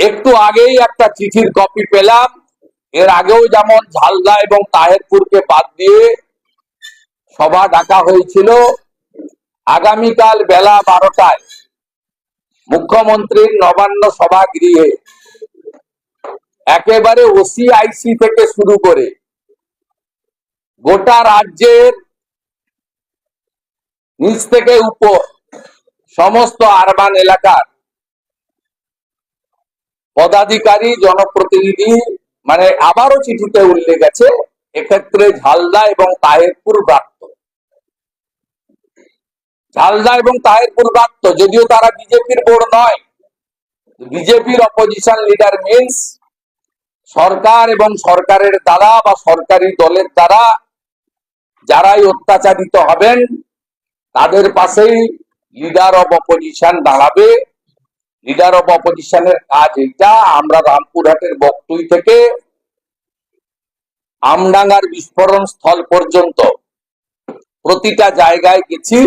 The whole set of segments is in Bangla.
একটু আগেই একটা চিঠির কপি পেলাম। এর আগেও যেমন ঝালদা এবং তাহেরপুরকে বাদ দিয়ে সভা ডাকা হয়েছিল, আগামীকাল বেলা বারোটায় মুখ্যমন্ত্রীর নবান্ন সভা গৃহে একেবারে ওসিআইসি থেকে শুরু করে গোটা রাজ্যের নিচ থেকে উপর সমস্ত আরবান এলাকার পদাধিকারী, জনপ্রতিনিধি মানে আবারও চিঠিতে উল্লেখ আছে, এক্ষেত্রে ঝালদা এবং তাহেরপুর প্রাপ্ত ঝালদা এবং তাহেরপুর প্রাপ্ত যদিও তারা বিজেপির বোর্ড নয়, বিজেপির অপোজিশন লিডার মিন্স সরকার এবং সরকারের দ্বারা বা সরকারি দলের দ্বারা যারাই অত্যাচারিত হবেন, তাদের পাশেই লিডার অব অপোজিশন দাঁড়াবে। লিডার অব অপোজিশনের কাজ এটা আমরা রামপুরহাটের বকটুই থেকে আমডাঙ্গার বিস্ফোরণ স্থল পর্যন্ত প্রতিটা জায়গায় গেছি।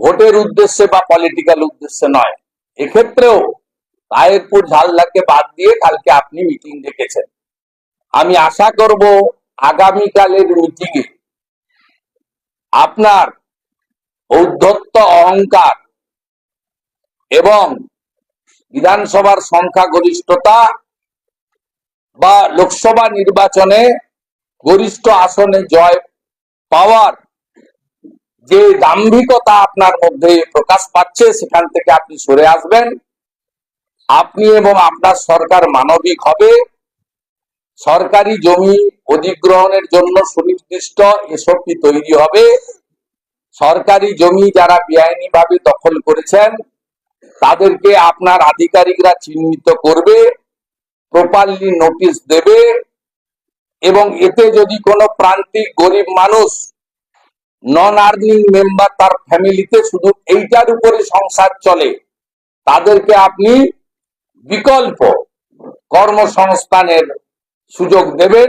ভোটের উদ্দেশ্যে বা পলিটিক্যাল উদ্দেশ্যে নয়। এক্ষেত্রেও তায়েরপুর ঝালদাকে বাদ দিয়ে কালকে আপনি মিটিং ডেকেছেন। আমি আশা করব আগামীকালের মিটিংয়ে আপনার ঔদ্ধত্য অহংকার এবং বিধানসভার সংখ্যাগরিষ্ঠতা বা লোকসভা নির্বাচনে গরিষ্ঠ আসনে জয় পাওয়ার যে দাম্ভিকতা আপনার মধ্যে প্রকাশ পাচ্ছে, সেখান থেকে আপনি সরে আসবেন। আপনি এবং আপনার সরকার মানবিক হবে। সরকারি জমি অধিগ্রহণের জন্য সুনির্দিষ্ট এসপি তৈরি হবে। সরকারি জমি যারা বেআইনি ভাবে দখল করেছেন তাদেরকে আপনার আধিকারিকরা চিহ্নিত করবে প্রপারলি নোটিশ দেবে এবং এতে যদি কোনো প্রান্তিক গরিব মানুষ নন আর্নিং মেম্বার তার ফ্যামিলিতে শুধু এইটার উপরে সংসার চলে, তাদেরকে আপনি বিকল্প কর্মসংস্থানের সুযোগ দেবেন।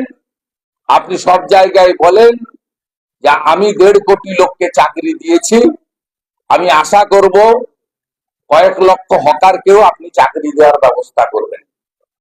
আপনি সব জায়গায় বলেন যে আমি দেড় কোটি লোককে চাকরি দিয়েছি, আমি আশা করব কয়েক লক্ষ হকারকেও আপনি চাকরি দেওয়ার ব্যবস্থা করবেন।